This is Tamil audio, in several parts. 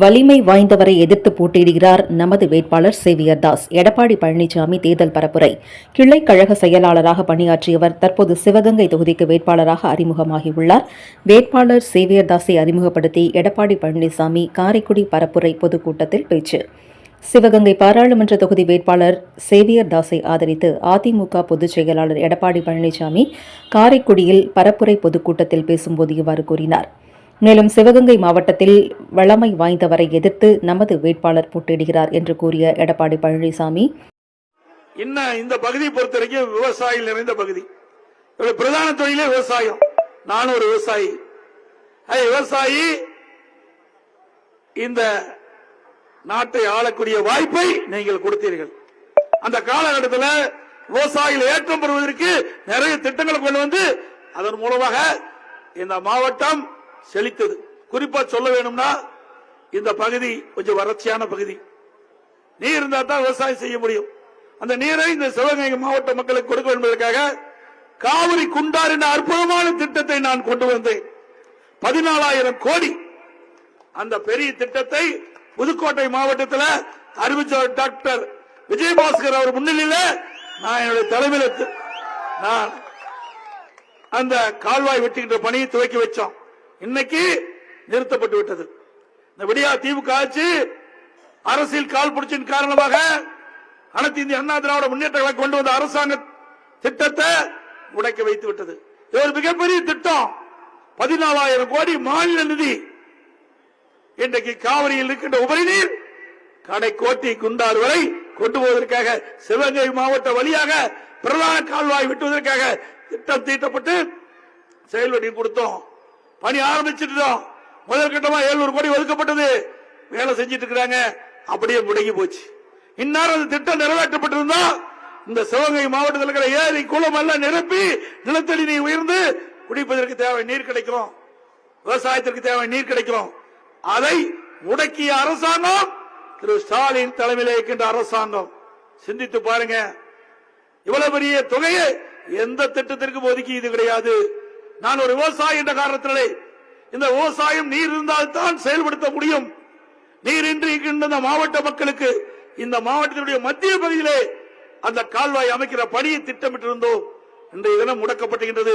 வலிமை வாய்ந்தவரை எதிர்த்து போட்டியிடுகிறார் நமது வேட்பாளர் சேவியர் தாஸ். எடப்பாடி பழனிசாமி தேர்தல் பரப்புரை. கிளை கழக செயலாளராக பணியாற்றியவர் தற்போது சிவகங்கை தொகுதிக்கு வேட்பாளராக அறிமுகமாகியுள்ளார். வேட்பாளர் சேவியர் தாஸை அறிமுகப்படுத்தி எடப்பாடி பழனிசாமி காரைக்குடி பரப்புரை பொதுக்கூட்டத்தில் பேச்சு. சிவகங்கை பாராளுமன்ற தொகுதி வேட்பாளர் சேவியர் தாஸை ஆதரித்து அதிமுக பொதுச் செயலாளர் எடப்பாடி பழனிசாமி காரைக்குடியில் பரப்புரை பொதுக்கூட்டத்தில் பேசும்போது இவ்வாறு கூறினார். மேலும் சிவகங்கை மாவட்டத்தில் வளமை வாய்ந்தவரை எதிர்த்து நமது வேட்பாளர் போட்டியிடுகிறார் என்று கூறிய எடப்பாடி பழனிசாமி. என்ன இந்த பகுதியை பொறுத்த வரைக்கும் விவசாயிகள் நிறைந்த பகுதி. பிரதான தொழிலே விவசாயம். நானும் ஒரு விவசாயி. விவசாயி இந்த நாட்டை ஆளக்கூடிய வாய்ப்பை நீங்கள் கொடுத்தீர்கள். அந்த காலகட்டத்தில் விவசாயிகள் ஏற்றம் பெறுவதற்கு நிறைய திட்டங்களை கொண்டு வந்து அதன் மூலமாக இந்த மாவட்டம் செழித்தது. குறிப்பா சொல்ல வேணும்னா இந்த பகுதி கொஞ்சம் வறட்சியான பகுதி. நீர் இருந்தா தான் விவசாயம் செய்ய முடியும். அந்த நீரை இந்த சிவகங்கை மாவட்ட மக்களுக்கு கொடுக்க என்பதற்காக காவிரி குண்டார் என்ற அற்புதமான திட்டத்தை நான் கொண்டு வந்தேன். பதினாலாயிரம் கோடி அந்த பெரிய திட்டத்தை புதுக்கோட்டை மாவட்டத்தில் அறிவிச்சவர் டாக்டர் விஜயபாஸ்கர் அவர் முன்னிலையில நான் என்னுடைய தலைமையில் நான் அந்த கால்வாய் வெட்டுகின்ற பணியை துவக்கி வச்சோம். இன்னைக்கு நிறுத்தப்பட்டு விட்டது. இந்த விடியா திமுக ஆட்சி அரசியல் கால் பிடிச்சின் காரணமாக அனைத்து இந்திய அண்ணா திராவிட முன்னேற்றங்களை கொண்டு வந்த அரசாங்க திட்டத்தை உடைக்க வைத்து விட்டது. இது ஒரு மிகப்பெரிய திட்டம். பதினாலாயிரம் கோடி மாநில நிதி. இன்றைக்கு காவிரியில் இருக்கின்ற உபரிநீர் கடை கோட்டி குண்டார் வரை கொண்டு போவதற்காக சிவகங்கை மாவட்ட வழியாக பிரதான கால்வாய் வெட்டுவதற்காக திட்டம் தீட்டப்பட்டு செயல்வடி கொடுத்தோம். பணி ஆரம்பிச்சிட்டோம் முதல் கட்டமா 700 கோடி ஒதுக்கப்பட்டது. வேலை செஞ்சிட்டு இருக்கிறாங்க. அப்படியே முடங்கி போச்சு. இந்நேரம் அந்த திட்டம் நிறைவேற்றப்பட்டிருந்தா இந்த சிவகங்கை மாவட்டத்தில் இருக்கிற ஏரி குளம் எல்லாம் நிரப்பி நிலத்தடி நீர் உயர்ந்து குடிப்பதற்கு தேவை நீர் கிடைக்கும். விவசாயத்திற்கு தேவை நீர் கிடைக்கும். அதை முடக்கிய அரசாங்கம் திரு ஸ்டாலின் தலைமையில் இருக்கின்ற அரசாங்கம். சிந்தித்து பாருங்க. இவ்வளவு பெரிய தொகையை எந்த திட்டத்திற்கும் ஒதுக்கி இது கிடையாது. நான் ஒரு விவசாயி என்ற காரணத்தினாலே இந்த விவசாயம் நீர் இருந்தால்தான் செயல்படுத்த முடியும். நீர் இன்றி இந்த மாவட்ட மக்களுக்கு இந்த மாவட்டத்தினுடைய மத்திய பகுதியிலே அந்த கால்வாய் அமைக்கிற பணியை திட்டமிட்டிருந்தோம். இன்றைய தினம் முடக்கப்பட்டுகின்றது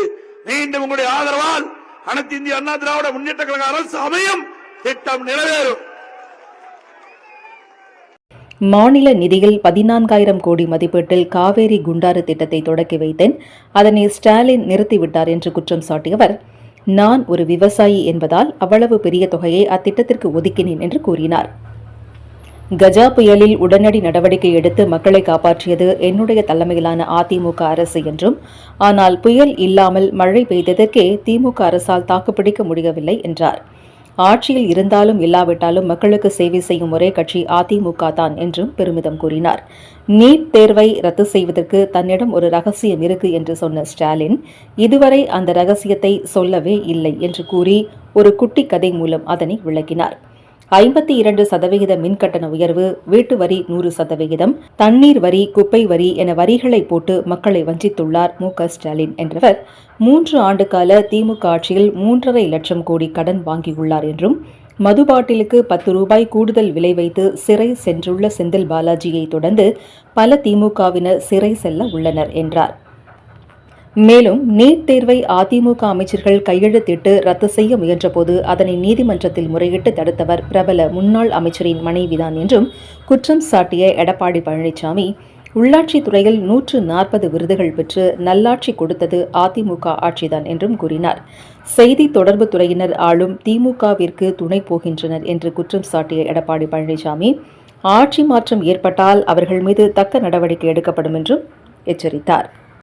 மீண்டும் உங்களுடைய ஆதரவால் அனைத்து இந்திய அண்ணா திராவிட முன்னேற்ற கழக அரசு அமையும். திட்டம் நிறைவேறும். மாநில நிதியில் பதினான்காயிரம் கோடி மதிப்பீட்டில் காவேரி குண்டாறு திட்டத்தை தொடக்கி வைத்தேன். அதனை ஸ்டாலின் நிறுத்திவிட்டார் என்று குற்றம் சாட்டியவர். நான் ஒரு விவசாயி என்பதால் அவ்வளவு பெரிய தொகையை அத்திட்டத்திற்கு ஒதுக்கினேன் என்று கூறினார். கஜா புயலில் உடனடி நடவடிக்கை எடுத்து மக்களை காப்பாற்றியது என்னுடைய தலைமையிலான அதிமுக அரசு என்றும் ஆனால் புயல் இல்லாமல் மழை பெய்ததற்கே திமுக அரசால் தாக்குப்பிடிக்க முடியவில்லை என்றார். ஆட்சியில் இருந்தாலும் இல்லாவிட்டாலும் மக்களுக்கு சேவை செய்யும் ஒரே கட்சி அதிமுக தான் என்றும் பெருமிதம் கூறினார். நீட் தேர்வை ரத்து செய்வதற்கு தன்னிடம் ஒரு ரகசியம் இருக்கு என்று சொன்ன ஸ்டாலின் இதுவரை அந்த ரகசியத்தை சொல்லவே இல்லை என்று கூறி ஒரு குட்டி கதை மூலம் அதனை விளக்கினார். ஐம்பத்தி இரண்டு சதவிகித மின்கட்டண உயர்வு வீட்டு வரி நூறு சதவிகிதம் தண்ணீர் வரி குப்பை வரி என வரிகளை போட்டு மக்களை வஞ்சித்துள்ளார் மு க ஸ்டாலின் என்றவர். மூன்று ஆண்டுகால திமுக ஆட்சியில் மூன்றரை லட்சம் கோடி கடன் வாங்கியுள்ளார் என்றும் மது பாட்டிலுக்கு பத்து ரூபாய் கூடுதல் விலை வைத்து சிறை சென்றுள்ள செந்தில் பாலாஜியை தொடர்ந்து பல திமுகவினர் சிறை செல்ல உள்ளனர் என்றார். மேலும் நீட் தேர்வை அதிமுக அமைச்சர்கள் கையெழுத்திட்டு ரத்து செய்ய முயன்றபோது அதனை நீதிமன்றத்தில் முறையிட்டு தடுத்தவர் பிரபல முன்னாள் அமைச்சரின் மனைவிதான் என்றும் குற்றம் சாட்டிய எடப்பாடி பழனிசாமி உள்ளாட்சி துறையில் நூற்று நாற்பது விருதுகள் பெற்று நல்லாட்சி கொடுத்தது அதிமுக ஆட்சிதான் என்றும் கூறினார். செய்தி தொடர்பு துறையினர் ஆளும் திமுகவிற்கு துணை போகின்றனர் என்று குற்றம் சாட்டிய எடப்பாடி பழனிசாமி ஆட்சி மாற்றம் ஏற்பட்டால் அவர்கள் மீது தக்க நடவடிக்கை எடுக்கப்படும் என்றும் எச்சரித்தார்.